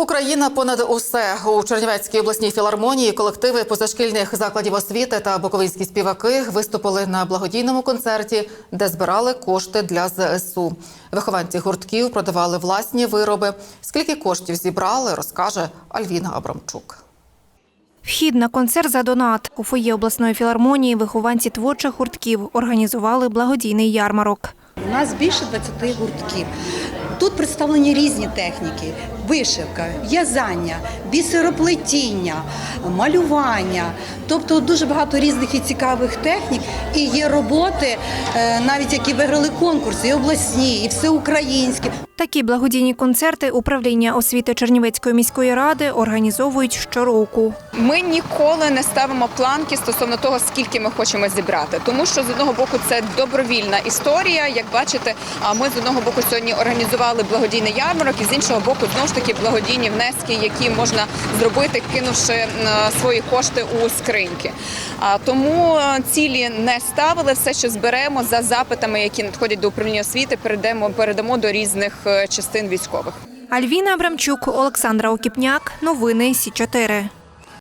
Україна понад усе у Чернівецькій обласній філармонії колективи позашкільних закладів освіти та буковинські співаки виступили на благодійному концерті, де збирали кошти для ЗСУ. Вихованці гуртків продавали власні вироби. Скільки коштів зібрали, розкаже Альвіна Абрамчук. Вхід на концерт за донат. У фоє обласної філармонії вихованці творчих гуртків організували благодійний ярмарок. У нас більше 20 гуртків. Тут представлені різні техніки: вишивка, в'язання, бісероплетіння, малювання. Тобто дуже багато різних і цікавих технік. І є роботи, е, навіть які виграли конкурси, і обласні, і всеукраїнські. Такі благодійні концерти управління освіти Чернівецької міської ради організовують щороку. Ми ніколи не ставимо планки стосовно того, скільки ми хочемо зібрати, тому що з одного боку це добровільна історія. Як бачите, ми з одного боку сьогодні організували благодійний ярмарок, і з іншого боку, знову ж таки благодійні внески, які можна зробити, кинувши е, свої кошти у скриньки. Тому е, цілі не ставили. Все, що зберемо за запитами, які надходять до управління освіти, передамо передамо до різних е, частин військових. Альвіна Абрамчук, Олександра Окіпняк. Новини Сі 4